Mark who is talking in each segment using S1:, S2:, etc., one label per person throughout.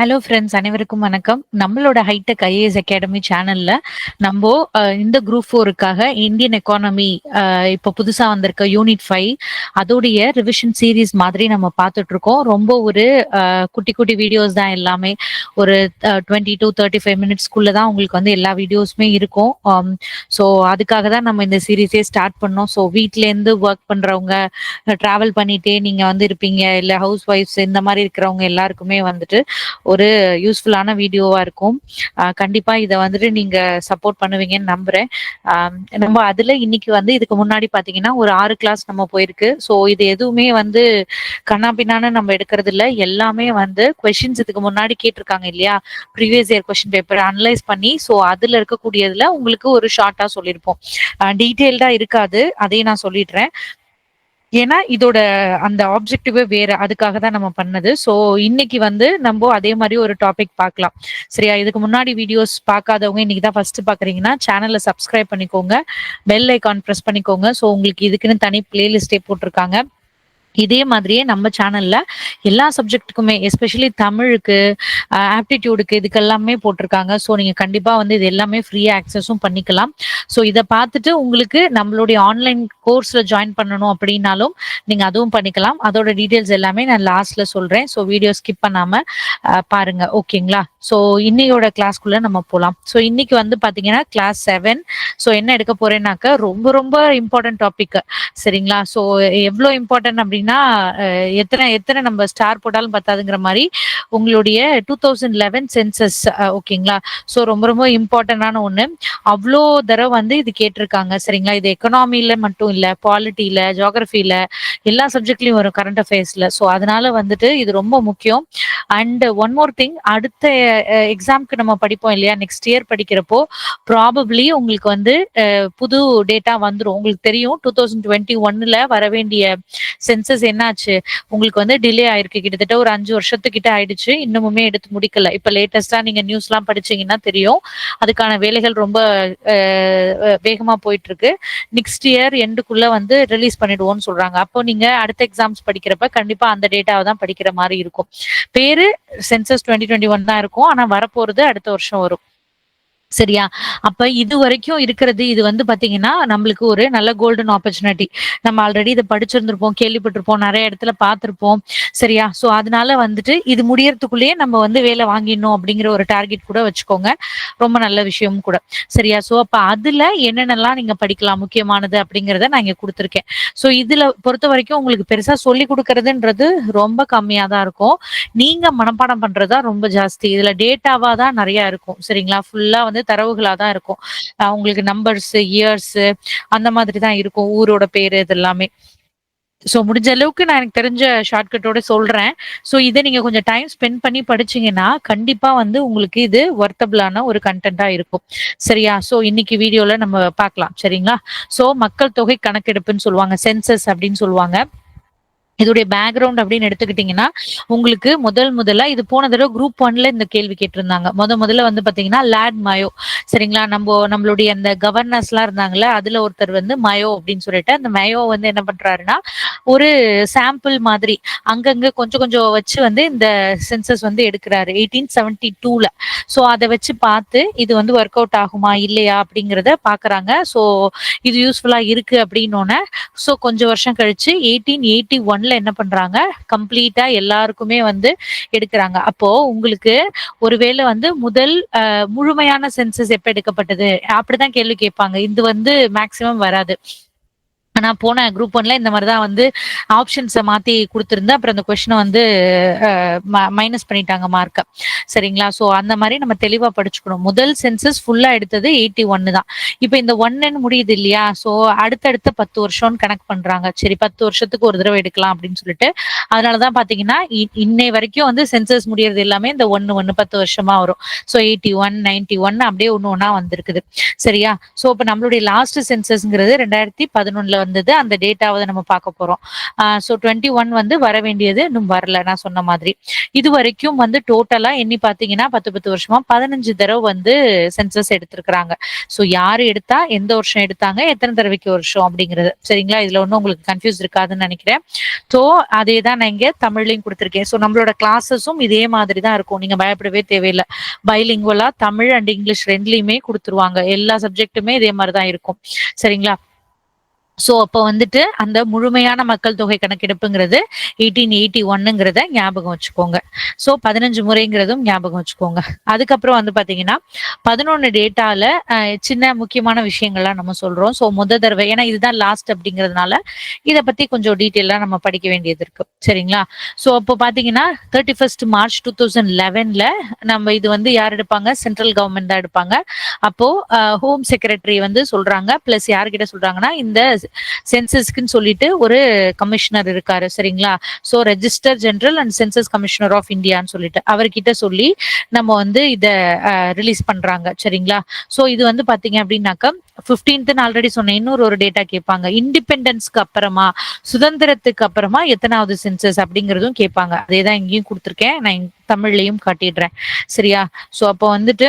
S1: Hello friends அனைவருக்கும் வணக்கம். நம்மளோட ஹைடெக் ஐஏஎஸ் அகாடமி சேனல்ல நம்ம இந்த குரூப் ஃபோருக்காக இந்தியன் எக்கானமி இப்போ புதுசா வந்திருக்க யூனிட் ஃபைவ் அதோடைய ரிவிஷன் சீரீஸ் மாதிரி நம்ம பார்த்துட்டு இருக்கோம் ரொம்ப ஒரு குட்டி குட்டி வீடியோஸ் தான் எல்லாமே. ஒரு டுவெண்ட்டி டூ தேர்ட்டி ஃபைவ் மினிட்ஸ்க்குள்ள தான் உங்களுக்கு வந்து எல்லா வீடியோஸுமே இருக்கும். Um, ஸோ அதுக்காக தான் நம்ம இந்த சீரீஸே ஸ்டார்ட் பண்ணோம். ஸோ வீட்லேருந்து ஒர்க் பண்றவங்க டிராவல் பண்ணிட்டே நீங்க வந்து இருப்பீங்க. இல்லை ஹவுஸ் ஒய்ஃப்ஸ் இந்த மாதிரி இருக்கிறவங்க எல்லாருக்குமே வந்துட்டு ஒரு யூஸ்ஃபுல்லான வீடியோவா இருக்கும். ஆஹ் கண்டிப்பா இதை வந்துட்டு நீங்க சப்போர்ட் பண்ணுவீங்கன்னு நம்புறேன். ஆஹ் நம்ம அதுல இன்னைக்கு வந்து இதுக்கு முன்னாடி பாத்தீங்கன்னா ஒரு ஆறு கிளாஸ் நம்ம போயிருக்கு. ஸோ இது எதுவுமே வந்து கண்ணாபின்னான்னு நம்ம எடுக்கிறது இல்லை எல்லாமே வந்து கொஷின்ஸ் இதுக்கு முன்னாடி கேட்டிருக்காங்க இல்லையா? Previous year question paper analyse பண்ணி ஸோ அதுல இருக்கக்கூடியதுல உங்களுக்கு ஒரு ஷார்ட்டா சொல்லியிருப்போம். டீட்டெயில்டா இருக்காது. அதையும் நான் சொல்லிடுறேன். ஏன்னா இதோட அந்த ஆப்ஜெக்டிவே வேற அதுக்காக தான் நம்ம பண்ணது. ஸோ இன்னைக்கு வந்து நம்ம அதே மாதிரி ஒரு டாபிக் பார்க்கலாம். சரியா? இதுக்கு முன்னாடி வீடியோஸ் பார்க்காதவங்க இன்னைக்கு தான் ஃபர்ஸ்ட் பாக்குறீங்கன்னா சேனலை சப்ஸ்கிரைப் பண்ணிக்கோங்க. பெல் ஐக்கான் ப்ரெஸ் பண்ணிக்கோங்க. ஸோ உங்களுக்கு இதுக்குன்னு தனி பிளேலிஸ்டே போட்டிருக்காங்க. இதே மாதிரியே நம்ம சேனல்ல எல்லா சப்ஜெக்ட்டுக்குமே எஸ்பெஷலி தமிழுக்கு ஆப்டிடியூடுக்கு இதுக்கெல்லாமே போட்டிருக்காங்க. ஸோ நீங்க கண்டிப்பா வந்து இது எல்லாமே ஃப்ரீயா ஆக்சஸும் பண்ணிக்கலாம். ஸோ இதை பார்த்துட்டு உங்களுக்கு நம்மளுடைய ஆன்லைன் கோர்ஸ்ல ஜாயின் பண்ணணும் அப்படின்னாலும் நீங்க அதுவும் பண்ணிக்கலாம். அதோட டீடைல்ஸ் எல்லாமே நான் லாஸ்ட்ல சொல்றேன். ஸோ வீடியோ ஸ்கிப் பண்ணாம பாருங்க. ஓகேங்களா ஸோ இன்னையோட கிளாஸ்க்குள்ள நம்ம போகலாம் ஸோ இன்னைக்கு வந்து பாத்தீங்கன்னா கிளாஸ் செவன் ஸோ என்ன எடுக்க போறேன்னாக்க ரொம்ப ரொம்ப இம்பார்ட்டன்ட் டாபிக் சரிங்களா? ஸோ எவ்வளோ இம்பார்ட்டன்ட் அப்படின்னு அப்படின்னா எத்தனை எத்தனை நம்ம ஸ்டார் போட்டாலும் பத்தாதுங்கிற மாதிரி உங்களுடைய டூ தௌசண்ட் லெவன் சென்சஸ் ஓகேங்களா? ஸோ ரொம்ப ரொம்ப இம்பார்ட்டன்டான ஒன்று அவ்வளோ தடவை வந்து இது கேட்டிருக்காங்க. சரிங்களா? இது எக்கனாமில மட்டும் இல்லை பாலிட்டியில ஜியாகிரபியில எல்லா சப்ஜெக்ட்லயும் வரும் கரண்ட் அஃபேர்ஸ்ல ஸோ அதனால வந்துட்டு இது ரொம்ப முக்கியம். அண்ட் ஒன் மோர் திங் அடுத்த எக்ஸாம்க்கு நம்ம படிப்போம் இல்லையா? நெக்ஸ்ட் இயர் படிக்கிறப்போ ப்ராபப்ளி உங்களுக்கு வந்து புது டேட்டா வந்துடும் உங்களுக்கு தெரியும் டூ தௌசண்ட் டுவெண்ட்டி ஒன்னுல வர வேண்டிய சென்சஸ் என்னாச்சு? உங்களுக்கு வந்து டிலே ஆயிருக்கு. கிட்டத்தட்ட ஒரு அஞ்சு வருஷத்துக்கிட்ட ஆயிடுச்சு. இன்னுமுமே எடுத்து முடிக்கல. இப்ப லேட்டஸ்டா நீங்க நியூஸ்லாம் படிச்சீங்கன்னா தெரியும். அதுக்கான வேலைகள் ரொம்ப வேகமா போயிட்டு இருக்கு நெக்ஸ்ட் இயர் எண்டுக்குள்ள வந்து ரிலீஸ் பண்ணிடுவோம்னு சொல்றாங்க. அப்போ நீங்க அடுத்த எக்ஸாம்ஸ் படிக்கிறப்ப கண்டிப்பா அந்த டேட்டாவை தான் படிக்கிற மாதிரி இருக்கும். பேரு சென்சஸ் டுவெண்ட்டி டுவெண்ட்டி ஒன் தான் இருக்கும். ஆனா வரப்போறது அடுத்த வருஷம் வரும். சரியா? அப்ப இது வரைக்கும் இருக்கிறது இது வந்து பாத்தீங்கன்னா நம்மளுக்கு ஒரு நல்ல கோல்டன் ஆப்பர்ச்சுனிட்டி நம்ம ஆல்ரெடி இதை படிச்சிருந்திருப்போம் கேள்விப்பட்டிருப்போம் நிறைய இடத்துல பார்த்திருப்போம். சரியா? சோ அதனால வந்துட்டு இது முடியறதுக்குள்ளேயே நம்ம வந்து வேலை வாங்கிடணும் அப்படிங்கிற ஒரு டார்கெட் கூட வச்சுக்கோங்க. ரொம்ப நல்ல விஷயம் கூட. சரியா? சோ அப்ப அதுல என்னென்னலாம் நீங்க படிக்கலாம் முக்கியமானது அப்படிங்கிறத நான் இங்க கொடுத்துருக்கேன். சோ இதுல பொறுத்த வரைக்கும் உங்களுக்கு பெருசா சொல்லி கொடுக்கறதுன்றது ரொம்ப கம்மியா தான் இருக்கும். நீங்க மனப்பாடம் பண்றதா ரொம்ப ஜாஸ்தி. இதுல டேட்டாவா தான் நிறைய இருக்கும். சரிங்களா? ஃபுல்லா வந்து தரவுகளாக தான் இருக்கும். அவங்களுக்கு நம்பர்ஸ் இயர்ஸ் அந்த மாதிரி தான் இருக்கும் ஊரோட பேர் இது எல்லாமே ஸோ முடிஞ்ச அளவுக்கு நான் எனக்கு தெரிஞ்ச ஷார்ட்கட்டோட சொல்றேன். ஸோ இதை நீங்க கொஞ்சம் டைம் ஸ்பெண்ட் பண்ணி படிச்சீங்கன்னா கண்டிப்பா வந்து உங்களுக்கு இது ஒர்த்தபிளான ஒரு கண்டென்ட்டா இருக்கும். சரியா? ஸோ இன்னைக்கு வீடியோல நம்ம பார்க்கலாம். சரிங்களா? ஸோ மக்கள் தொகை கணக்கெடுப்புன்னு சொல்லுவாங்க சென்சஸ் அப்படின்னு சொல்லுவாங்க. இதோடைய பேக்ரவுண்ட் அப்படின்னு எடுத்துக்கிட்டீங்கன்னா உங்களுக்கு முதல் முதல்ல இது போன தடவை குரூப் ஒன்ல இந்த கேள்வி கேட்டிருந்தாங்க. முத முதல்ல வந்து பாத்தீங்கன்னா லேட் மயோ சரிங்களா? நம்ம நம்மளுடைய அந்த கவர்னர்ஸ் எல்லாம் இருந்தாங்கல்ல அதுல ஒருத்தர் வந்து மயோ அப்படின்னு சொல்லிட்டு அந்த மயோ வந்து என்ன பண்றாருன்னா ஒரு சாம்பிள் மாதிரி அங்கங்க கொஞ்சம் கொஞ்சம் வச்சு வந்து இந்த சென்சஸ் வந்து எடுக்கிறாரு எயிட்டீன் செவன்டி டூல ஸோ அதை வச்சு பார்த்து இது வந்து ஒர்க் அவுட் ஆகுமா இல்லையா அப்படிங்கிறத பாக்குறாங்க. ஸோ இது யூஸ்ஃபுல்லா இருக்கு அப்படின்னோடனே ஸோ கொஞ்சம் வருஷம் கழிச்சு எயிட்டீன் எயிட்டி ஒன்ல என்ன பண்றாங்க? கம்ப்ளீட்டா எல்லாருக்குமே வந்து எடுக்கிறாங்க. அப்போ உங்களுக்கு ஒருவேளை வந்து முதல் அஹ், முழுமையான சென்சஸ் எப்ப எடுக்கப்பட்டது? அப்படிதான் கேள்வி கேட்பாங்க. இது வந்து மேக்சிமம் வராது. நான் போன குரூப் ஒன்ல இந்த மாதிரி தான் வந்து ஆப்ஷன்ஸை மாத்தி கொடுத்துருந்தேன். அப்புறம் அந்த கொஸ்டினை வந்து மைனஸ் பண்ணிட்டாங்க மார்க்கை சரிங்களா? ஸோ அந்த மாதிரி நம்ம தெளிவாக படிச்சுக்கணும். முதல் சென்சஸ் ஃபுல்லாக எடுத்தது எயிட்டி ஒன்னு தான். இப்போ இந்த ஒன்னுன்னு முடியுது இல்லையா? ஸோ அடுத்தடுத்த பத்து வருஷம்னு கணக்கு பண்றாங்க. சரி பத்து வருஷத்துக்கு ஒரு தடவை எடுக்கலாம் அப்படின்னு சொல்லிட்டு. அதனாலதான் பாத்தீங்கன்னா இ- இன்னை வரைக்கும் வந்து சென்சஸ் முடியறது எல்லாமே இந்த ஒன்னு ஒன்னு பத்து வருஷமா வரும். So eighty one ninety one அப்படியே ஒன்று ஒன்றா வந்திருக்குது. சரியா? ஸோ இப்போ நம்மளுடைய லாஸ்ட் சென்சஸ்ங்கிறது ரெண்டாயிரத்தி பதினொன்னுல வந்தது. அந்த டேட்டாவை நம்ம பார்க்க போறோம். ஸோ டுவெண்ட்டி ஒன் வந்து வர வேண்டியது இன்னும் வரல. நான் சொன்ன மாதிரி. இது வரைக்கும் வந்து டோட்டலா எண்ணி பாத்தீங்கன்னா பத்து பத்து வருஷமா பதினஞ்சு தடவை வந்து சென்சஸ் எடுத்திருக்கிறாங்க. ஸோ யாரு எடுத்தா எந்த வருஷம் எடுத்தாங்க எத்தனை தடவைக்கு வருஷம் அப்படிங்கிறது. சரிங்களா? இதுல ஒன்றும் உங்களுக்கு கன்ஃபியூஸ் இருக்காதுன்னு நினைக்கிறேன். ஸோ அதே தான் நான் இங்கே தமிழ்லையும் கொடுத்துருக்கேன். ஸோ நம்மளோட கிளாஸஸும் இதே மாதிரி தான் இருக்கும். நீங்க பயப்படவே தேவையில்லை. பைலிங்குவலா தமிழ் அண்ட் இங்கிலீஷ் ரெண்டுலையுமே கொடுத்துருவாங்க. எல்லா சப்ஜெக்ட்டுமே இதே மாதிரி தான் இருக்கும். சரிங்களா? ஸோ அப்போ வந்துட்டு அந்த முழுமையான மக்கள் தொகை கணக்கெடுப்புங்கிறது எயிட்டீன் எயிட்டி ஒன்னுங்கிறத ஞாபகம் வச்சுக்கோங்க. ஸோ பதினஞ்சு முறைங்கிறதும் ஞாபகம் வச்சுக்கோங்க. அதுக்கப்புறம் வந்து பார்த்தீங்கன்னா பதினொன்று டேட்டாவில் சின்ன முக்கியமான விஷயங்கள்லாம் நம்ம சொல்கிறோம் ஸோ முத தடவை ஏன்னா இதுதான் லாஸ்ட் அப்படிங்கிறதுனால இதை பற்றி கொஞ்சம் டீட்டெயிலாக நம்ம படிக்க வேண்டியது இருக்கு. சரிங்களா? ஸோ அப்போ பார்த்தீங்கன்னா thirty first March two thousand லெவனில் நம்ம இது வந்து யார் எடுப்பாங்க? சென்ட்ரல் கவர்மெண்ட் தான் எடுப்பாங்க. அப்போது ஹோம் செக்ரட்டரி வந்து சொல்கிறாங்க ப்ளஸ் யார்கிட்ட சொல்கிறாங்கன்னா இந்த சென்சஸ்க்குன்னு சொல்லிட்டு ஒரு கமிஷனர் இருக்காரு சரிங்களா? So register general and census commissioner of இந்தியான்னு சொல்லிட்டு அவர்கிட்ட சொல்லி நம்ம வந்து இதை ரிலீஸ் பண்றாங்க சரிங்களா? சோ இது வந்து பாத்தீங்க அப்படின்னாக்கா ஃபிஃப்டீன்த்னு ஆல்ரெடி சொன்னேன் இன்னொரு ஒரு டேட்டா கேட்பாங்க. இண்டிபெண்டன்ஸ்க்கு அப்புறமா சுதந்திரத்துக்கு அப்புறமா எத்தனாவது சென்சஸ் அப்படிங்கிறதும் கேட்பாங்க. அதே தான் இங்கேயும் கொடுத்துருக்கேன் நான் தமிழ்லயும் காட்டிடுறேன் சரியா? சோ அப்போ வந்துட்டு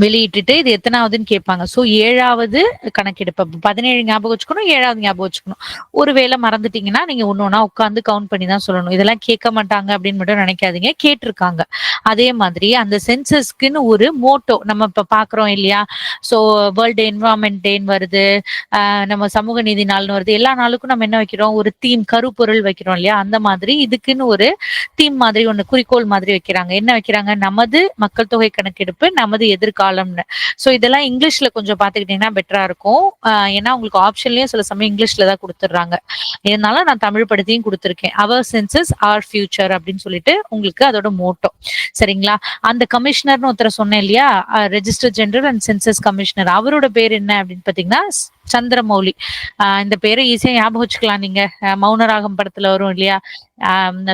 S1: வெளியிட்டுட்டு இது எத்தனாவதுன்னு கேட்பாங்க. சோ ஏழாவது கணக்கெடுப்பு. பதினேழு ஞாபகம் வச்சுக்கணும் ஏழாவது ஞாபகம் வச்சுக்கணும். ஒருவேளை மறந்துட்டீங்கன்னா நீங்க ஒன்னொன்னா உட்காந்து கவுண்ட் பண்ணி தான் சொல்லணும். இதெல்லாம் கேட்க மாட்டாங்க அப்படின்னு மட்டும் நினைக்காதீங்க. கேட்டிருக்காங்க. அதே மாதிரி அந்த சென்சஸ்க்குன்னு ஒரு மோட்டோ நம்ம இப்ப பாக்குறோம் இல்லையா? சோ வேர்ல்டு என்வரான்மெண்ட் டேன்னு வருது. நம்ம சமூக நீதி நாள்னு வருது. எல்லா நாளுக்கும் நம்ம என்ன வைக்கிறோம்? ஒரு தீம் கருப்பொருள் வைக்கிறோம் இல்லையா? அந்த மாதிரி இதுக்குன்னு ஒரு தீம் மாதிரி ஒண்ணு குறிக்கோள் மாதிரி வைக்கிறாங்க. என்ன வைக்கிறாங்க? நமது மக்கள் தொகை கணக்கெடுப்பு நமது எதிர்காலம்னு. ஸோ இதெல்லாம் இங்கிலீஷ்ல கொஞ்சம் பாத்துக்கிட்டீங்கன்னா பெட்டரா இருக்கும். ஏன்னா உங்களுக்கு ஆப்ஷன்லயும் சில சமயம் இங்கிலீஷ்ல தான் கொடுத்துட்றாங்க. இதனால நான் தமிழ் படுத்தியும் கொடுத்துருக்கேன். அவர் சென்சஸ் ஆர் ஃபியூச்சர் அப்படின்னு சொல்லிட்டு உங்களுக்கு அதோட மோட்டோ சரிங்களா? அந்த கமிஷனர்னு ஒருத்தர் சொன்னேன் இல்லையா? Register general and census commissioner அவரோட பேர் என்ன அப்படின்னு பாத்தீங்கன்னா சந்திரமௌலி. இந்த பேரை ஈஸியா ஞாபகம் வச்சுக்கலாம் நீங்க. மௌனராகம் படத்துல வரும் இல்லையா?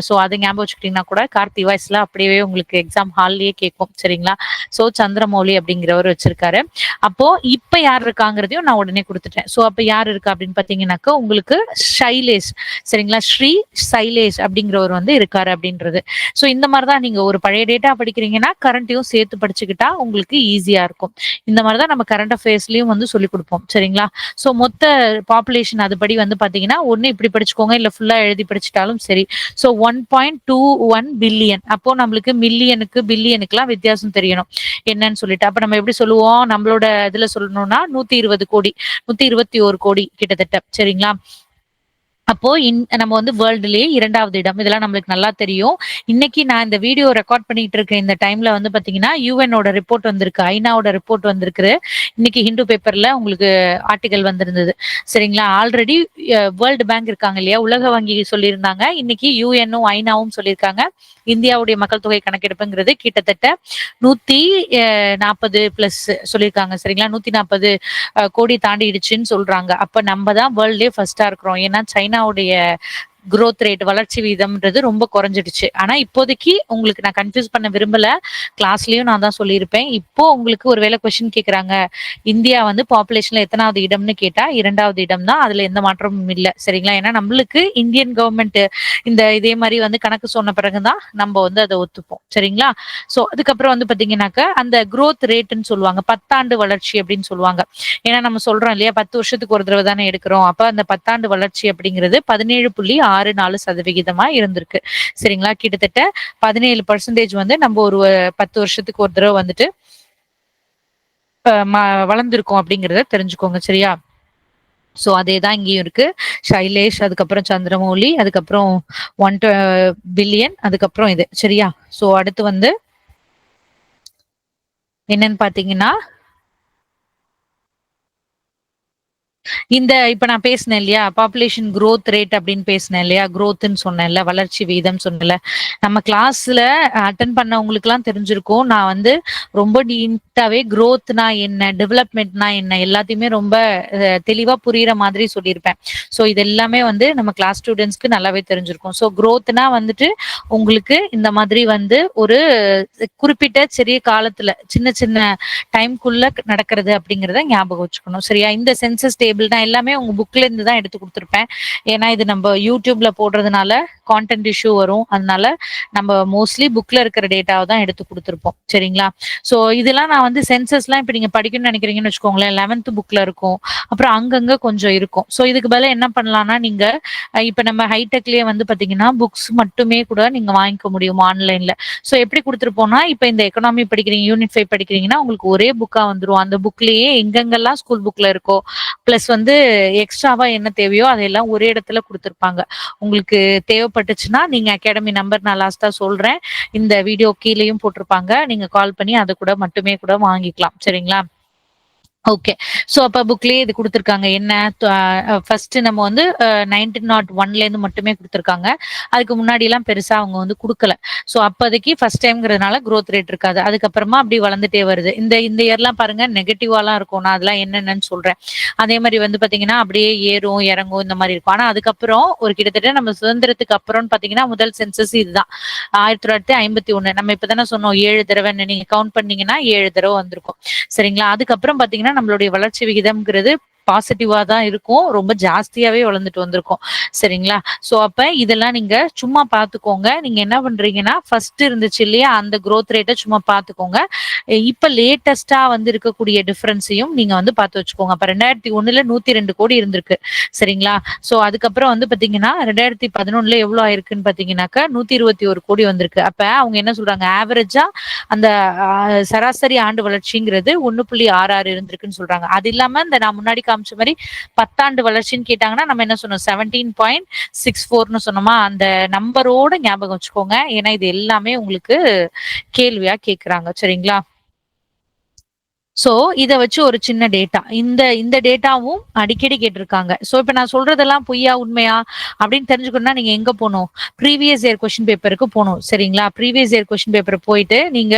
S1: ஸோ அதை ஞாபகம் வச்சுக்கிட்டீங்கன்னா கூட கார்த்தி வாய்ஸ்ல அப்படியே உங்களுக்கு எக்ஸாம் ஹால்லயே கேட்கும். சரிங்களா? சோ சந்திரமௌலி அப்படிங்கிறவர் வச்சிருக்காரு. அப்போ இப்ப யார் இருக்காங்கிறதையும் நான் உடனே கொடுத்துட்டேன். ஸோ அப்ப யார் இருக்கா அப்படின்னு பாத்தீங்கன்னாக்கா உங்களுக்கு சைலேஷ் சரிங்களா? ஸ்ரீ சைலேஷ் அப்படிங்கிறவர் வந்து இருக்காரு அப்படின்றது. ஸோ இந்த மாதிரிதான் நீங்க ஒரு பழைய டேட்டா படிக்கிறீங்கன்னா கரண்ட்டையும் சேர்த்து படிச்சுக்கிட்டா உங்களுக்கு ஈஸியா இருக்கும். இந்த மாதிரிதான் நம்ம கரண்ட் அஃபேர்ஸ்லயும் வந்து சொல்லி கொடுப்போம். சரிங்களா? சோ மொத்த பாப்புலேஷன் அதுபடி வந்து பாத்தீங்கன்னா ஒண்ணு இப்படி படிச்சுக்கோங்க இல்ல ஃபுல்லா எழுதி படிச்சிட்டாலும் சரி. So one point two one billion அப்போ நம்மளுக்கு மில்லியனுக்கு பில்லியனுக்கு எல்லாம் வித்தியாசம் தெரியணும். என்னன்னு சொல்லிட்டு. அப்ப நம்ம எப்படி சொல்லுவோம்? நம்மளோட இதுல சொல்லணும்னா நூத்தி இருபது கோடி நூத்தி இருபத்தி ஒரு கோடி கிட்டத்தட்ட. சரிங்களா? அப்போ நம்ம வந்து வேர்ல்டுலயே இரண்டாவது இடம். இதெல்லாம் நம்மளுக்கு நல்லா தெரியும். இன்னைக்கு நான் இந்த வீடியோ ரெக்கார்ட் பண்ணிட்டு இருக்க இந்த டைம்ல வந்து பாத்தீங்கன்னா யூஎனோட ரிப்போர்ட் வந்திருக்கு. ஐநாவோட ரிப்போர்ட் வந்திருக்கு இன்னைக்கு ஹிந்து பேப்பர்ல உங்களுக்கு ஆர்டிகல் வந்திருந்தது. சரிங்களா? ஆல்ரெடி வேர்ல்டு பேங்க் இருக்காங்க இல்லையா? உலக வங்கி சொல்லியிருந்தாங்க. இன்னைக்கு யூஎன்னும் ஐநாவும் சொல்லியிருக்காங்க. இந்தியாவுடைய மக்கள் தொகை கணக்கெடுப்புங்கிறது கிட்டத்தட்ட நூத்தி நாற்பது பிளஸ் சொல்லியிருக்காங்க. சரிங்களா? நூத்தி நாற்பது கோடி தாண்டிடுச்சுன்னு சொல்றாங்க. அப்ப நம்ம தான் வேர்ல்ட்லயே ஃபர்ஸ்டா இருக்கிறோம். ஏன்னா சைனா சைனாவுடைய குரோத் ரேட் வளர்ச்சி வீதம்ன்றது ரொம்ப குறைஞ்சிடுச்சு. ஆனா இப்போதைக்கு உங்களுக்கு நான் கன்ஃபியூஸ் பண்ண விரும்பல. கிளாஸ்லயும் நான் தான் சொல்லியிருப்பேன். இப்போ உங்களுக்கு ஒரு வேலை கொஸ்டின் கேக்குறாங்க. இந்தியா வந்து பாப்புலேஷன்ல எத்தனாவது இடம்னு கேட்டா இரண்டாவது இடம் தான். அதுல எந்த மாற்றமும் இல்லை. சரிங்களா? ஏன்னா நம்மளுக்கு இந்தியன் கவர்மெண்ட் இந்த இதே மாதிரி வந்து கணக்கு சொன்ன பிறகுதான் நம்ம வந்து அதை ஒத்துப்போம். சரிங்களா? சோ அதுக்கப்புறம் வந்து பாத்தீங்கன்னாக்க அந்த குரோத் ரேட்னு சொல்லுவாங்க. பத்தாண்டு வளர்ச்சி அப்படின்னு சொல்லுவாங்க. ஏன்னா நம்ம சொல்றோம் இல்லையா? பத்து வருஷத்துக்கு ஒரு தடவை தானே எடுக்கிறோம். அப்ப அந்த பத்தாண்டு வளர்ச்சி அப்படிங்கிறது பதினேழு புள்ளி ஆறு நாலு சதவிகிதமா இருந்திருக்கு. சரிங்களா? கிட்டத்தட்ட பதினேழு பர்சன்டேஜ் வந்து நம்ம ஒரு பத்து வருஷத்துக்கு ஒரு தடவை வந்துட்டு வளர்ந்துருக்கோம் அப்படிங்கிறத தெரிஞ்சுக்கோங்க. சரியா? சோ அதே தான் இங்கேயும் இருக்கு. ஷைலேஷ் அதுக்கப்புறம் சந்திரமௌலி அதுக்கப்புறம் ஒன் பில்லியன் அதுக்கப்புறம் இது. சரியா? சோ அடுத்து வந்து என்னன்னு பாத்தீங்கன்னா இந்த இப்ப நான் பேசினேன் இல்லையா பாப்புலேஷன் க்ரோத் ரேட் அப்படின்னு பேசினேன் இல்லையா growthன்னு சொன்னேன்ல வளர்ச்சி வீதம் சொன்னல நம்ம கிளாஸ்ல அட்டன் பண்ணவங்களுக்கு எல்லாம் தெரிஞ்சிருக்கும். நான் வந்து ரொம்ப நீட்டாவே க்ரோத்னா என்ன டெவலப்மெண்ட்னா என்ன எல்லாத்தையுமே ரொம்ப தெளிவா புரியுற மாதிரி சொல்லியிருப்பேன். ஸோ இது எல்லாமே வந்து நம்ம கிளாஸ் ஸ்டூடெண்ட்ஸ்க்கு நல்லாவே தெரிஞ்சிருக்கும். ஸோ க்ரோத்னா வந்துட்டு உங்களுக்கு இந்த மாதிரி வந்து ஒரு குறிப்பிட்ட சிறிய காலத்துல சின்ன சின்ன டைம்குள்ள நடக்கிறது அப்படிங்கறத ஞாபகம் வச்சுக்கணும். சரியா? இந்த சென்சஸ் டேபிள் அவைலபிள் தான். எல்லாமே உங்க புக்ல இருந்து தான் எடுத்து கொடுத்துருப்பேன். ஏன்னா இது நம்ம யூடியூப்ல போடுறதுனால கான்டென்ட் இஷ்யூ வரும். அதனால நம்ம மோஸ்ட்லி புக்ல இருக்கிற டேட்டாவை தான் எடுத்து கொடுத்துருப்போம். சரிங்களா? ஸோ இதெல்லாம் நான் வந்து சென்சஸ்லாம் இப்போ நீங்க படிக்கணும்னு நினைக்கிறீங்கன்னு வச்சுக்கோங்களேன். லெவன்த் புக்ல இருக்கும். அப்புறம் அங்கங்க கொஞ்சம் இருக்கும். ஸோ இதுக்கு பதிலா என்ன பண்ணலாம்னா நீங்க இப்ப நம்ம ஹைடெக்லயே வந்து பாத்தீங்கன்னா புக்ஸ் மட்டுமே கூட நீங்க வாங்கிக்க முடியும் ஆன்லைன்ல ஸோ எப்படி கொடுத்துருப்போம்னா இப்போ இந்த எக்கனாமி படிக்கிறீங்க யூனிட் ஃபைவ் படிக்கிறீங்கன்னா உங்களுக்கு ஒரே புக்கா வந்துடும் அந்த புக்லயே எங்கெங்கெல்லாம் ஸ்கூல் புக்ல இருக்கோ பிளஸ் வந்து எக்ஸ்ட்ராவா என்ன தேவையோ அதையெல்லாம் ஒரே இடத்துல கொடுத்துருப்பாங்க. உங்களுக்கு தேவைப்பட்டுச்சுன்னா நீங்க அகாடமி நம்பர் நான் லாஸ்டா சொல்றேன். இந்த வீடியோ கீழேயும் போட்டிருப்பாங்க. நீங்க கால் பண்ணி அதை கூட மட்டுமே கூட வாங்கிக்கலாம். சரிங்களா? ஓகே ஸோ அப்போ புக்லேயே இது கொடுத்துருக்காங்க. என்ன? ஃபர்ஸ்ட் நம்ம வந்து நைன்டீன் நாட் ஒன்ல இருந்து மட்டுமே கொடுத்துருக்காங்க. அதுக்கு முன்னாடி எல்லாம் பெருசா அவங்க வந்து கொடுக்கல. ஸோ அப்போதைக்கு ஃபர்ஸ்ட் டைம்ங்கிறதுனால க்ரோத் ரேட் இருக்காது. அதுக்கப்புறமா அப்படி வளர்ந்துட்டே வருது. இந்த இந்த இயர்லாம் பாருங்க நெகட்டிவாலாம் இருக்கும். நான் அதெல்லாம் என்னென்னு சொல்றேன். அதே மாதிரி வந்து பாத்தீங்கன்னா அப்படியே ஏறும் இறங்கும் இந்த மாதிரி இருக்கும். ஆனா அதுக்கப்புறம் ஒரு கிட்டத்தட்ட நம்ம சுதந்திரத்துக்கு அப்புறம்னு பாத்தீங்கன்னா முதல் சென்சஸ் இதுதான். ஆயிரத்தி தொள்ளாயிரத்தி ஐம்பத்தி ஒன்று நம்ம இப்பதானே சொன்னோம் ஏழு தடவை நீங்க கவுண்ட் பண்ணீங்கன்னா ஏழு தடவை வந்திருக்கும். சரிங்களா? அதுக்கப்புறம் பாத்தீங்கன்னா நம்மளுடைய வளர்ச்சி விகிதம்ங்கிறது பாசிட்டிவா தான் இருக்கும். ரொம்ப ஜாஸ்தியாவே வளர்ந்துட்டு வந்திருக்கும். சரிங்களா? சோ அப்ப இதெல்லாம் நீங்க சும்மா பாத்துக்கோங்க. நீங்க என்ன பண்றீங்கன்னா ஃபர்ஸ்ட் இருந்துச்சு இல்லையா? அந்த க்ரோத் ரேட்டை சும்மா பாத்துக்கோங்க. இப்ப லேட்டஸ்டா வந்து இருக்கக்கூடிய டிஃபரன்ஸையும் நீங்க வந்து பார்த்து வச்சுக்கோங்க. அப்ப ரெண்டாயிரத்தி ஒண்ணுல நூத்தி ரெண்டு கோடி இருந்திருக்கு. சரிங்களா? சோ அதுக்கப்புறம் வந்து பாத்தீங்கன்னா ரெண்டாயிரத்தி பதினொன்னுல எவ்வளவு ஆயிருக்குன்னு பாத்தீங்கன்னாக்கா நூத்தி இருபத்தி ஒரு கோடி வந்திருக்கு. அப்ப அவங்க என்ன சொல்றாங்க? ஆவரேஜா அந்த சராசரி ஆண்டு வளர்ச்சிங்கிறது ஒன்னு புள்ளி ஆறு ஆறு இருந்திருக்குன்னு சொல்றாங்க. அது இல்லாம இந்த நான் முன்னாடி காமிச்ச மாதிரி பத்தாண்டு வளர்ச்சின்னு கேட்டாங்கன்னா நம்ம என்ன சொன்னோம்? செவன்டீன் பாயிண்ட் சிக்ஸ் ஃபோர்னு சொன்னோமா? அந்த நம்பரோட ஞாபகம் வச்சுக்கோங்க. ஏன்னா இது எல்லாமே உங்களுக்கு கேள்வியா கேக்குறாங்க. சரிங்களா? சோ இதை வச்சு ஒரு சின்ன டேட்டா இந்த இந்த டேட்டாவும் அடிக்கடி கேட்டிருக்காங்க. சோ இப்ப நான் சொல்றதெல்லாம் பொய்யா உண்மையா அப்படின்னு தெரிஞ்சுக்கணும்னா நீங்க எங்க போகணும்? ப்ரீவியஸ் இயர் கொஸ்டின் பேப்பருக்கு போகணும். சரிங்களா? ப்ரீவியஸ் இயர் கொஸ்டின் பேப்பர் போயிட்டு நீங்க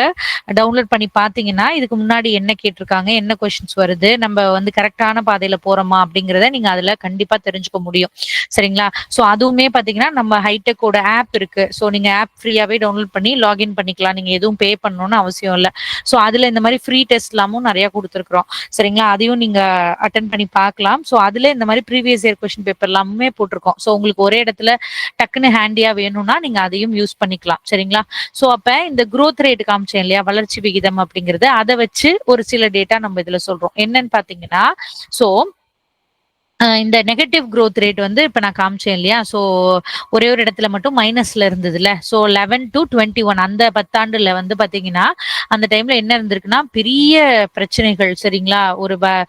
S1: டவுன்லோட் பண்ணி பாத்தீங்கன்னா இதுக்கு முன்னாடி என்ன கேட்டிருக்காங்க என்ன கொஸ்டின்ஸ் வருது நம்ம வந்து கரெக்டான பாதையில போறோமா அப்படிங்கிறத நீங்க அதுல கண்டிப்பா தெரிஞ்சுக்க முடியும். சரிங்களா? சோ அதுவுமே பாத்தீங்கன்னா நம்ம ஹைடெக்கோட ஆப் இருக்கு. சோ நீங்க ஆப் ஃப்ரீயாவே டவுன்லோட் பண்ணி லாகின் பண்ணிக்கலாம். நீங்க எதுவும் பே பண்ணணும்னு அவசியம் இல்லை. சோ அதுல இந்த மாதிரி ஃப்ரீ டெஸ்ட் எல்லாமும் நிறைய கொடுத்துருக்குறோம். சரிங்களா? அதையும் நீங்க அட்டன் பண்ணி பார்க்கலாம். ஸோ அதுல இந்த மாதிரி ப்ரீவியஸ் இயர் கொஸ்டின் பேப்பர் எல்லாமே போட்டிருக்கோம். ஸோ உங்களுக்கு ஒரே இடத்துல டக்குன்னு ஹேண்டியா வேணும்னா நீங்க அதையும் யூஸ் பண்ணிக்கலாம். சரிங்களா? ஸோ அப்ப இந்த குரோத் ரேட் காமிச்சேன் இல்லையா? வளர்ச்சி விகிதம் அப்படிங்கிறது. அதை வச்சு ஒரு சில டேட்டா நம்ம இதுல சொல்றோம். என்னன்னு பாத்தீங்கன்னா ஸோ இந்த நெகட்டிவ் க்ரோத் ரேட் வந்து இப்ப நான் காமிச்சேன் இல்லையா? சோ ஒரே ஒரு இடத்துல மட்டும் மைனஸ்ல இருந்ததுல so eleven to twenty one அந்த பத்தாண்டுல வந்து பாத்தீங்கன்னா அந்த டைம்ல என்ன இருந்திருக்குன்னா பெரிய பிரச்சனைகள் சரிங்களா? ஒரு வ-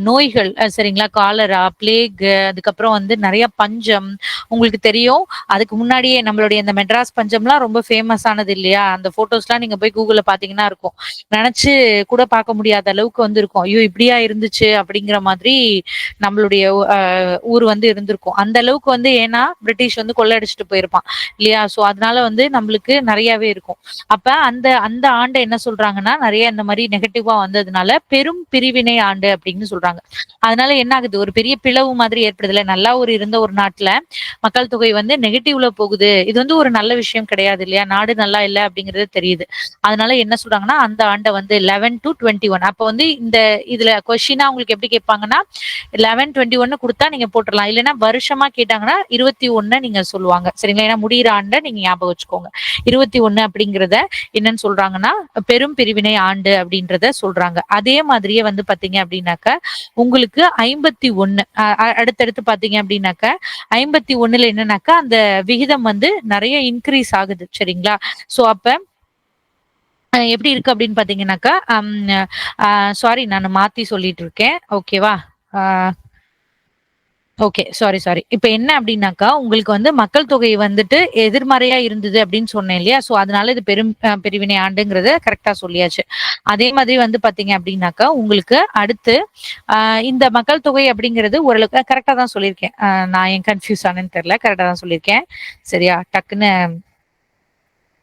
S1: நோய்கள் சரிங்களா? காலரா பிளேக் அதுக்கப்புறம் வந்து நிறைய பஞ்சம் உங்களுக்கு தெரியும். அதுக்கு முன்னாடியே நம்மளுடைய இந்த மெட்ராஸ் பஞ்சம்லாம் ரொம்ப ஃபேமஸ் ஆனது இல்லையா? அந்த போட்டோஸ்லாம் நீங்க போய் கூகுளில் பாத்தீங்கன்னா இருக்கும். நினைச்சு கூட பார்க்க முடியாத அளவுக்கு வந்து இருக்கும். ஐயோ இப்படியா இருந்துச்சு அப்படிங்கிற மாதிரி நம்மளுடைய அஹ், ஊர் வந்து இருந்திருக்கும். அந்த அளவுக்கு வந்து ஏன்னா பிரிட்டிஷ் வந்து கொள்ளடிச்சிட்டு போயிருப்பான். இல்லையா? சோ அதனால வந்து நம்மளுக்கு நிறையவே இருக்கும். அப்ப அந்த அந்த ஆண்டை என்ன சொல்றாங்கன்னா நிறைய இந்த மாதிரி நெகட்டிவா வந்ததுனால பெரும் பிரிவினை ஆண்டு அப்படின்னு சொல்றாங்க. அதனால என்ன ஆகுது? ஒரு பெரிய பிளவு மாதிரி ஏற்படுதுல. நல்லா ஒரு இருந்த ஒரு நாட்டுல மக்கள் தொகை வந்து நெகட்டிவ்ல போகுது. இது வந்து ஒரு நல்ல விஷயம் கிடையாது இல்லையா? நாடு நல்லா இல்லை அப்படிங்கறது தெரியுது. அதனால என்ன சொல்றாங்கன்னா அந்த ஆண்டை வந்து லெவன் டு டுவெண்ட்டி ஒன் அப்ப வந்து இந்த இதுல கொஸ்டினா உங்களுக்கு எப்படி கேட்பாங்கன்னா லெவன் டுவெண்ட்டி ஒன்னு கொடுத்தா நீங்க போட்டுடலாம் இல்லைன்னா வருஷமா கேட்டாங்கன்னா இருபத்தி ஒன்னு நீங்க சொல்லுவாங்க. சரிங்களா? ஏன்னா முடியிற ஆண்டை நீங்க ஞாபகம் வச்சுக்கோங்க. இருபத்தி ஒன்னு அப்படிங்கிறத என்னன்னு சொல்றாங்கன்னா பெரும் பிரிவினை ஆண்டு அப்படின்றத சொல்றாங்க. அதே மாதிரியே வந்து பாத்தீங்க அப்படின்னாக்க உங்களுக்கு ஐம்பத்தி ஒன்னு அடுத்தடுத்து பாத்தீங்க அப்படின்னாக்க ஐம்பத்தி ஒண்ணுல என்னன்னாக்கா அந்த விகிதம் வந்து நிறைய இன்க்ரீஸ் ஆகுது. சரிங்களா? சோ அப்ப எப்படி இருக்கு அப்படின்னு பாத்தீங்கன்னாக்கா சாரி நான் மாத்தி சொல்லிட்டு இருக்கேன். ஓகேவா ஓகே சாரி சாரி இப்ப என்ன அப்படின்னாக்கா உங்களுக்கு வந்து மக்கள் தொகை வந்துட்டு எதிர்மறையா இருந்தது அப்படின்னு சொன்னேன் இல்லையா? சோ அதனால இது பெரும் பிரிவினை ஆண்டுங்கிறத கரெக்டா சொல்லியாச்சு. அதே மாதிரி வந்து பாத்தீங்க அப்படின்னாக்கா உங்களுக்கு அடுத்து இந்த மக்கள் தொகை அப்படிங்கிறது ஓரளவுக்கு கரெக்டா தான் சொல்லியிருக்கேன். நான் ஏன் கன்ஃபியூஸ் ஆனேன்னு தெரியல கரெக்டா தான் சொல்லியிருக்கேன். சரியா டக்குன்னு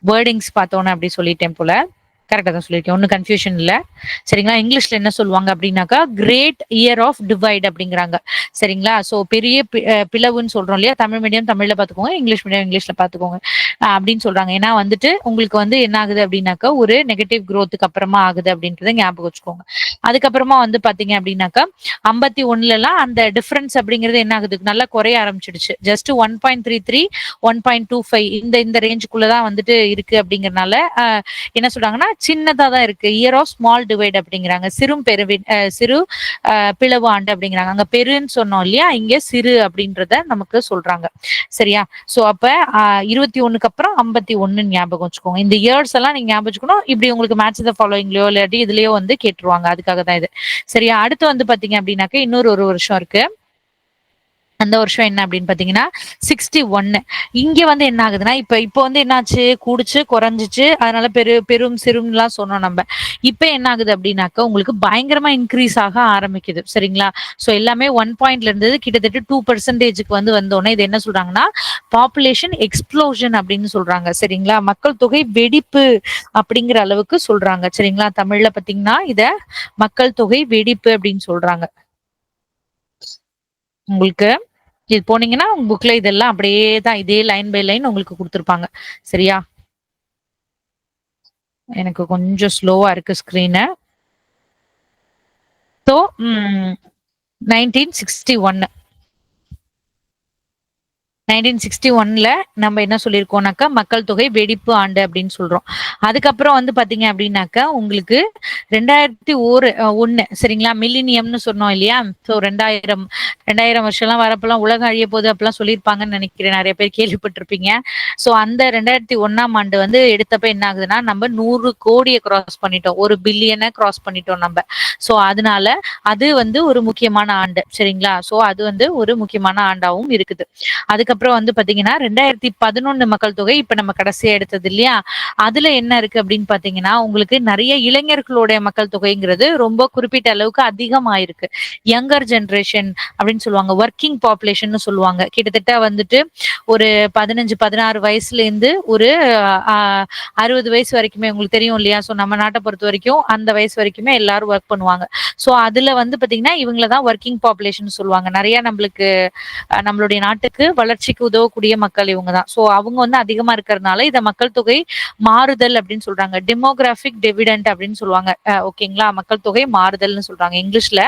S1: வேர்டிங்ஸ் பார்த்தோன்னே அப்படி சொல்லிட்டேன் போல. கரெக்டாக தான் சொல்லியிருக்கேன். ஒன்றும் கன்ஃபியூஷன் இல்லை. சரிங்களா? இங்கிலீஷில் என்ன சொல்லுவாங்க அப்படின்னாக்கா கிரேட் இயர் ஆஃப் டிவைட் அப்படிங்கிறாங்க. சரிங்களா? ஸோ பெரிய பி- பிளவுன்னு சொல்கிறோம் இல்லையா? தமிழ் மீடியம் தமிழில் பார்த்துக்கோங்க இங்கிலீஷ் மீடியம் இங்கிலீஷில் பார்த்துக்கோங்க. அப்படின்னு சொல்கிறாங்க ஏன்னா வந்துட்டு உங்களுக்கு வந்து என்ன ஆகுது அப்படின்னாக்கா ஒரு நெகட்டிவ் க்ரோத்துக்கு அப்புறமா ஆகுது அப்படின்றத ஞாபகம் வச்சுக்கோங்க. அதுக்கப்புறமா வந்து பார்த்தீங்க அப்படின்னாக்கா ஐம்பத்தி ஒண்ணுல அந்த டிஃப்ரென்ஸ் அப்படிங்கிறது என்ன ஆகுது? நல்லா குறைய ஆரம்பிச்சிடுச்சு. Just one point three three one point two five இந்த இந்த ரேஞ்சுக்குள்ளே தான் வந்துட்டு இருக்கு அப்படிங்கிறனால என்ன சொல்கிறாங்கன்னா சின்னதா தான் இருக்கு. இயர் ஆஃப் ஸ்மால் டிவைட் அப்படிங்கிறாங்க. சிறும் பெருவி சிறு பிளவு ஆண்டு அப்படிங்கிறாங்க. அங்க பெருன்னு சொன்னோம் இல்லையா? இங்க சிறு அப்படின்றத நமக்கு சொல்றாங்க. சரியா? சோ அப்ப இருபத்தி ஒண்ணுக்கு அப்புறம் ஐம்பத்தி ஒண்ணு ஞாபகம் வச்சுக்கோங்க. இந்த இயர்ஸ் எல்லாம் நீங்க ஞாபகம் வச்சுக்கணும். இப்படி உங்களுக்கு மேட்ச் த ஃபாலோயிங்லயோ இல்லாட்டி இதுலயோ வந்து கேட்டுருவாங்க. அதுக்காக தான் இது. சரியா? அடுத்து வந்து பாத்தீங்க அப்படின்னாக்க இன்னொரு ஒரு வருஷம் இருக்கு. அந்த வருஷம் என்ன அப்படின்னு பாத்தீங்கன்னா சிக்ஸ்டி ஒன்னு இங்க வந்து என்ன ஆகுதுன்னா இப்ப இப்ப வந்து என்னாச்சு? கூடுச்சு குறைஞ்சிச்சு. அதனால பெரு பெரும் சிறும்லாம் சொன்னோம் நம்ம. இப்ப என்ன ஆகுது அப்படின்னாக்கா உங்களுக்கு பயங்கரமா இன்க்ரீஸ் ஆக ஆரம்பிக்குது. சரிங்களா? சோ எல்லாமே ஒன் பாயிண்ட்ல இருந்தது. கிட்டத்தட்ட டூ பர்சன்டேஜுக்கு வந்து வந்தோடனே இது என்ன சொல்றாங்கன்னா பாப்புலேஷன் எக்ஸ்ப்ளோஷன் அப்படின்னு சொல்றாங்க. சரிங்களா? மக்கள் தொகை வெடிப்பு அப்படிங்கிற அளவுக்கு சொல்றாங்க. சரிங்களா? தமிழ்ல பாத்தீங்கன்னா இத மக்கள் தொகை வெடிப்பு அப்படின்னு சொல்றாங்க. உங்களுக்கு இது போனீங்கன்னா உங்க புக்ல இதெல்லாம் அப்படியே தான் இதே லைன் பை லைன் உங்களுக்கு கொடுத்துருப்பாங்க. சரியா? எனக்கு கொஞ்சம் ஸ்லோவா இருக்கு ஸ்கிரீனு ஸோ நைன்டீன் சிக்ஸ்டி ஒன்னு நைன்டீன் சிக்ஸ்டி ஒன்ல நம்ம என்ன சொல்லியிருக்கோம்னாக்கா மக்கள் தொகை வெடிப்பு ஆண்டு அப்படின்னு சொல்றோம். அதுக்கப்புறம் வந்து பாத்தீங்க அப்படின்னாக்கா உங்களுக்கு ரெண்டாயிரத்தி ஒரு ஒண்ணு சரிங்களா? மில்லினியம்னு சொன்னோம் இல்லையா? ஸோ ரெண்டாயிரம் ரெண்டாயிரம் வருஷம்லாம் வரப்பெல்லாம் உலகம் அழிய போது அப்படிலாம் சொல்லியிருப்பாங்கன்னு நினைக்கிறேன். நிறைய பேர் கேள்விப்பட்டிருப்பீங்க. ஸோ அந்த ரெண்டாயிரத்தி ஒண்ணாம் ஆண்டு வந்து எடுத்தப்ப என்ன ஆகுதுன்னா நம்ம நூறு கோடியை கிராஸ் பண்ணிட்டோம். ஒரு பில்லியனை கிராஸ் பண்ணிட்டோம் நம்ம. ஸோ அதனால அது வந்து ஒரு முக்கியமான ஆண்டு சரிங்களா? ஸோ அது வந்து ஒரு முக்கியமான ஆண்டாவும் இருக்குது. அதுக்கப்புறம் வந்து பாத்தீங்கன்னா ரெண்டாயிரத்தி பதினொன்னு மக்கள் தொகை இப்ப நம்ம கடைசியா எடுத்தது இல்லையா? அதுல என்ன இருக்கு அப்படின்னு பாத்தீங்கன்னா உங்களுக்கு நிறைய இளைஞர்களுடைய மக்கள் தொகைங்கிறது ரொம்ப குறிப்பிட்ட அளவுக்கு அதிகமாயிருக்கு. யங்கர் ஜெனரேஷன் அப்படின்னு சொல்லுவாங்க ஒர்க்கிங் பாப்புலேஷன் சொல்லுவாங்க. கிட்டத்தட்ட வந்துட்டு ஒரு பதினஞ்சு பதினாறு வயசுல இருந்து ஒரு அறுபது வயசு வரைக்குமே உங்களுக்கு தெரியும் இல்லையா? சோ நம்ம நாட்டை பொறுத்த வரைக்கும் அந்த வயசு வரைக்குமே எல்லாரும் ஒர்க் பண்ணுவாங்க. சோ அதுல வந்து பாத்தீங்கன்னா இவங்கள தான் ஒர்க்கிங் பாப்புலேஷன் சொல்லுவாங்க. நிறைய நம்மளுக்கு நம்மளுடைய நாட்டுக்கு வளர்ச்சி வளர்ச்சிக்கு உதவக்கூடிய மக்கள் இவங்க தான் சோ அவங்க வந்து அதிகமா இருக்கிறதுனால இத மக்கள் தொகை மாறுதல் அப்படின்னு சொல்றாங்க. டெமோகிராபிக் டெவிடென்ட் அப்படின்னு சொல்லுவாங்க. அஹ், ஓகேங்களா மக்கள் தொகை மாறுதல்னு சொல்றாங்க இங்கிலீஷ்ல.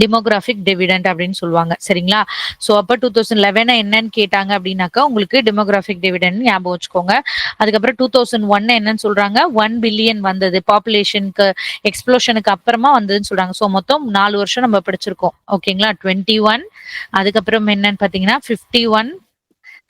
S1: டெமோகிராஃபிக் டெவிடென்ட் அப்படின்னு சொல்லுவாங்க. சரிங்களா? ஸோ அப்போ டூ தௌசண்ட் லெவன் என்னன்னு கேட்டாங்க அப்படின்னாக்கா உங்களுக்கு டெமோகிராஃபிக் டெவிடென்ட் ஞாபகம் வச்சுக்கோங்க. அதுக்கப்புறம் டூ தௌசண்ட் ஒன்னு என்னன்னு சொல்றாங்க? ஒன் பில்லியன் வந்தது. பாப்புலேஷனுக்கு எக்ஸ்ப்ளோஷனுக்கு அப்புறமா வந்ததுன்னு சொல்றாங்க. ஸோ மொத்தம் நாலு வருஷம் நம்ம படிச்சிருக்கோம். ஓகேங்களா டுவெண்ட்டி ஒன் அதுக்கப்புறம் என்னன்னு பார்த்தீங்கன்னா ஃபிஃப்டி ஒன்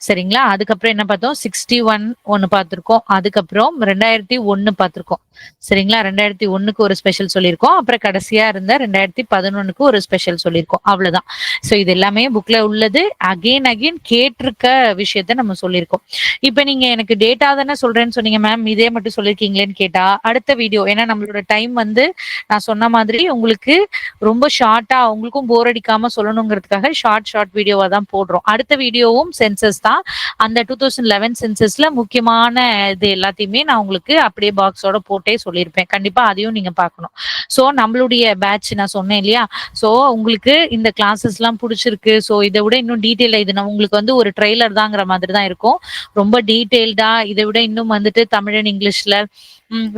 S1: சரிங்களா? அதுக்கப்புறம் என்ன பார்த்தோம்? சிக்ஸ்டி ஒன் ஒன்று பார்த்துருக்கோம். அதுக்கப்புறம் ரெண்டாயிரத்தி ஒன்று பார்த்துருக்கோம். சரிங்களா? ரெண்டாயிரத்தி ஒன்றுக்கு ஒரு ஸ்பெஷல் சொல்லியிருக்கோம். அப்புறம் கடைசியாக இருந்த ரெண்டாயிரத்தி பதினொன்றுக்கு ஒரு ஸ்பெஷல் சொல்லியிருக்கோம். அவ்வளோதான் ஸோ இது எல்லாமே புக்கில் உள்ளது. அகைன் அகைன் கேட்டிருக்க விஷயத்த நம்ம சொல்லியிருக்கோம். இப்போ நீங்கள் எனக்கு டேட்டா தானே சொல்கிறேன்னு சொன்னீங்க மேம் இதே மட்டும் சொல்லிருக்கீங்களேன்னு கேட்டால் அடுத்த வீடியோ ஏன்னா நம்மளோட டைம் வந்து நான் சொன்ன மாதிரி உங்களுக்கு ரொம்ப ஷார்ட்டாக உங்களுக்கும் போர் அடிக்காமல் சொல்லணுங்கிறதுக்காக ஷார்ட் ஷார்ட் வீடியோவாக தான் போடுறோம். அடுத்த வீடியோவும் சென்சஸ் தான். அந்த டூ தௌசண்ட் லெவன் சென்சஸ்ல முக்கியமான இது எல்லாத்தையுமே நான் உங்களுக்கு அப்படியே பாக்ஸோட போட்டே சொல்லியிருப்பேன். கண்டிப்பா அதையும் நீங்க பார்க்கணும். ஸோ நம்மளுடைய பேட்ச் நான் சொன்னேன் இல்லையா? ஸோ உங்களுக்கு இந்த கிளாஸஸ் எல்லாம் பிடிச்சிருக்கு. ஸோ இதை விட இன்னும் டீட்டெயில் இது நான் உங்களுக்கு வந்து ஒரு ட்ரெய்லர் தாங்கிற மாதிரி தான் இருக்கும். ரொம்ப டீட்டெயில்டா இதை விட இன்னும் வந்துட்டு தமிழன் இங்கிலீஷ்ல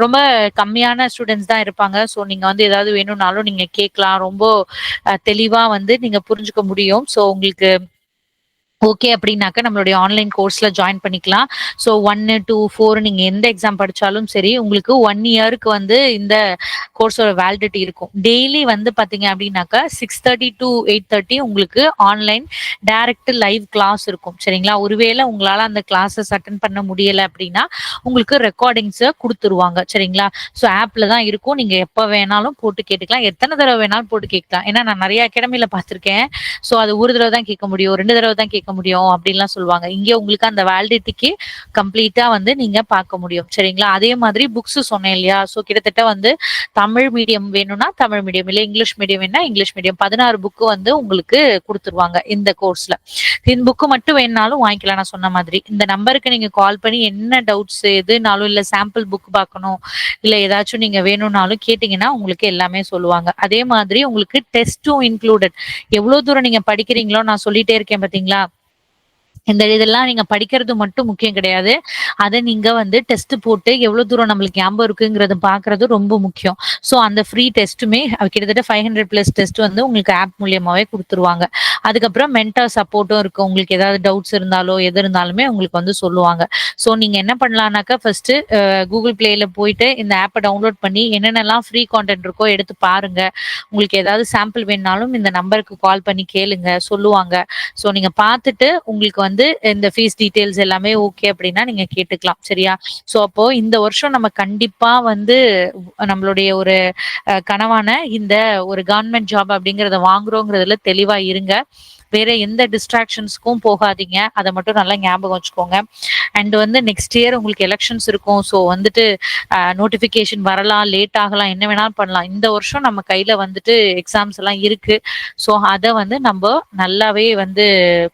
S1: ரொம்ப கம்மியான ஸ்டூடெண்ட்ஸ் தான் இருப்பாங்க. ஸோ நீங்க வந்து ஏதாவது வேணும்னாலும் நீங்க கேட்கலாம். ரொம்ப தெளிவாக தெளிவா வந்து நீங்க புரிஞ்சுக்க முடியும். ஸோ உங்களுக்கு ஓகே அப்படின்னாக்க நம்மளுடைய ஆன்லைன் கோர்ஸ்ல ஜாயின் பண்ணிக்கலாம். ஸோ ஒன்னு டூ ஃபோர் நீங்க எந்த எக்ஸாம் படிச்சாலும் சரி உங்களுக்கு ஒன் இயருக்கு வந்து இந்த கோர்ஸோட வேலிடிட்டி இருக்கும். டெய்லி வந்து பாத்தீங்க அப்படின்னாக்கா six thirty to eight thirty உங்களுக்கு ஆன்லைன் டைரக்ட் லைவ் கிளாஸ் இருக்கும். சரிங்களா? ஒருவேளை உங்களால அந்த கிளாஸஸ் அட்டன் பண்ண முடியல அப்படின்னா உங்களுக்கு ரெக்கார்டிங்ஸ் கொடுத்துருவாங்க. சரிங்களா? ஸோ ஆப்ல தான் இருக்கும். நீங்க எப்ப வேணாலும் போட்டு கேட்டுக்கலாம். எத்தனை தடவை வேணாலும் போட்டு கேட்கலாம். ஏன்னா நான் நிறைய அகாடமியில பார்த்திருக்கேன் ஸோ அது ஒரு தடவை தான் கேட்க முடியும். ரெண்டு தடவை தான் கேட்க பார்க்க முடியும் அப்படின்லாம் சொல்லுவாங்க. இங்க உங்களுக்கு அந்த வேலிடிட்டிக்கு கம்ப்ளீட்டா வந்து நீங்க பார்க்க முடியும். சரிங்களா? அதே மாதிரி புக்ஸ் சொன்னேன் இல்லையா? ஸோ கிட்டத்தட்ட வந்து தமிழ் மீடியம் வேணும்னா தமிழ் மீடியம் இல்லை இங்கிலீஷ் மீடியம் வேணா இங்கிலீஷ் மீடியம் பதினாறு புக்கு வந்து உங்களுக்கு கொடுத்துருவாங்க இந்த கோர்ஸ்ல இந்த புக்கு மட்டும் வேணாலும் வாங்கிக்கலாம் நான் சொன்ன மாதிரி. இந்த நம்பருக்கு நீங்க கால் பண்ணி என்ன டவுட்ஸ் எதுனாலும் இல்ல சாம்பிள் புக் பார்க்கணும் இல்ல ஏதாச்சும் நீங்க வேணும்னாலும் கேட்டீங்கன்னா உங்களுக்கு எல்லாமே சொல்லுவாங்க. அதே மாதிரி உங்களுக்கு டெஸ்ட்டும் இன்க்ளூடட் எவ்வளவு தூரம் நீங்க படிக்கிறீங்களோ நான் சொல்லிட்டே இருக்கேன் பாத்தீங்களா இந்த இதெல்லாம் நீங்க படிக்கிறது மட்டும் முக்கியம் கிடையாது. அதை நீங்க வந்து டெஸ்ட் போட்டு எவ்வளவு தூரம் நம்மளுக்கு ஞாபகம் இருக்குங்கிறது பாக்குறது ரொம்ப முக்கியம். ஸோ அந்த ஃப்ரீ டெஸ்ட்டுமே கிட்டத்தட்ட ஃபைவ் ஹண்ட்ரட் பிளஸ் டெஸ்ட் வந்து உங்களுக்கு ஆப் மூலியமாவே கொடுத்துருவாங்க. அதுக்கப்புறம் மென்டர் சப்போர்ட்டும் இருக்கு. உங்களுக்கு ஏதாவது டவுட்ஸ் இருந்தாலோ எது இருந்தாலுமே உங்களுக்கு வந்து சொல்லுவாங்க. ஸோ நீங்க என்ன பண்ணலாம்னாக்கா ஃபர்ஸ்ட் கூகுள் பிளேல போயிட்டு இந்த ஆப்பை டவுன்லோட் பண்ணி என்னென்னலாம் ஃப்ரீ கான்டென்ட் இருக்கோ எடுத்து பாருங்க. உங்களுக்கு ஏதாவது சாம்பிள் வேணாலும் இந்த நம்பருக்கு கால் பண்ணி கேளுங்க சொல்லுவாங்க. ஸோ நீங்க பார்த்துட்டு உங்களுக்கு வந்து இந்த ஃபீஸ் டீட்டெயில்ஸ் எல்லாமே ஓகே அப்படின்னா நீங்க கேட்டுக்கலாம். சரியா? ஸோ அப்போ இந்த வருஷம் நம்ம கண்டிப்பா வந்து நம்மளுடைய ஒரு கனவான இந்த ஒரு கவர்மெண்ட் ஜாப் அப்படிங்கறத வாங்குறோங்கிறதுல தெளிவா இருங்க. வேற எந்த டிஸ்ட்ராக்ஷன்ஸ்க்கும் போகாதீங்க. அதை மட்டும் நல்லா ஞாபகம் வச்சுக்கோங்க. அண்ட் வந்து நெக்ஸ்ட் இயர் உங்களுக்கு எலெக்ஷன்ஸ் இருக்கும். ஸோ வந்துட்டு uh, நோட்டிஃபிகேஷன் வரலாம் லேட் ஆகலாம் என்ன வேணாலும் பண்ணலாம். இந்த வருஷம் நம்ம கையில வந்துட்டு எக்ஸாம்ஸ் எல்லாம் இருக்கு. ஸோ அதை வந்து நம்ம நல்லாவே வந்து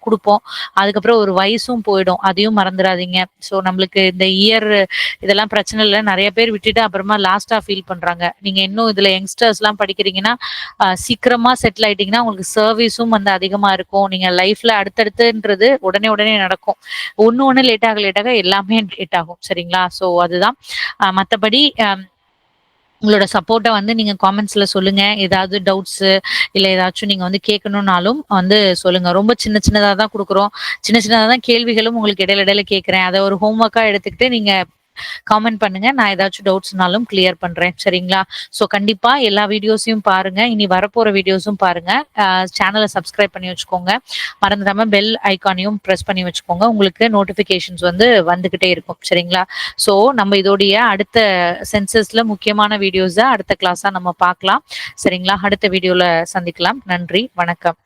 S1: கொடுப்போம். அதுக்கப்புறம் ஒரு வயசும் போயிடும். அதையும் மறந்துடாதீங்க. ஸோ நம்மளுக்கு இந்த இயர் இதெல்லாம் பிரச்சனை இல்லை. நிறைய பேர் விட்டுட்டு அப்புறமா லாஸ்டா ஃபீல் பண்றாங்க. நீங்க இன்னும் இதுல யங்ஸ்டர்ஸ் எல்லாம் படிக்கிறீங்கன்னா சீக்கிரமாக சீக்கிரமா செட்டில் ஆயிட்டீங்கன்னா உங்களுக்கு சர்வீஸும் வந்து அதிகமா இருக்கும். நீங்க லைஃப்ல அடுத்தடுத்துன்றது உடனே உடனே நடக்கும். ஒன்று ஒன்று லேட் ஆக லேட் எல்லாமே லேட் ஆகும் சரிங்களா? ஸோ அதுதான். மற்றபடி மத்தபடி உங்களோட சப்போர்ட்டை வந்து நீங்க காமெண்ட்ஸ்ல சொல்லுங்க. ஏதாவது டவுட்ஸ் இல்ல ஏதாச்சும் நீங்க வந்து கேட்கணும்னாலும் வந்து சொல்லுங்க. ரொம்ப சின்ன சின்னதா தான் கொடுக்குறோம். சின்ன சின்னதா தான் கேள்விகளும் உங்களுக்கு இடையில இடையில கேட்குறேன். அதை ஒரு ஹோம்ஒர்க்காக எடுத்துக்கிட்டு நீங்க காமெண்ட் பண்ணுங்க. நான் ஏதாச்சும் டவுட்ஸ்னாலும் கிளியர் பண்றேன். சரிங்களா? ஸோ கண்டிப்பா எல்லா வீடியோஸையும் பாருங்க. இனி வரப்போற வீடியோஸும் பாருங்க. சேனலை சப்ஸ்கிரைப் பண்ணி வச்சுக்கோங்க. மறந்துடாம பெல் ஐக்கானையும் ப்ரெஸ் பண்ணி வச்சுக்கோங்க. உங்களுக்கு நோட்டிபிகேஷன்ஸ் வந்து வந்துகிட்டே இருக்கும். சரிங்களா? ஸோ நம்ம இதோடைய அடுத்த சென்சஸ்ல முக்கியமான வீடியோஸை அடுத்த கிளாஸா நம்ம பார்க்கலாம். சரிங்களா? அடுத்த வீடியோல சந்திக்கலாம். நன்றி. வணக்கம்.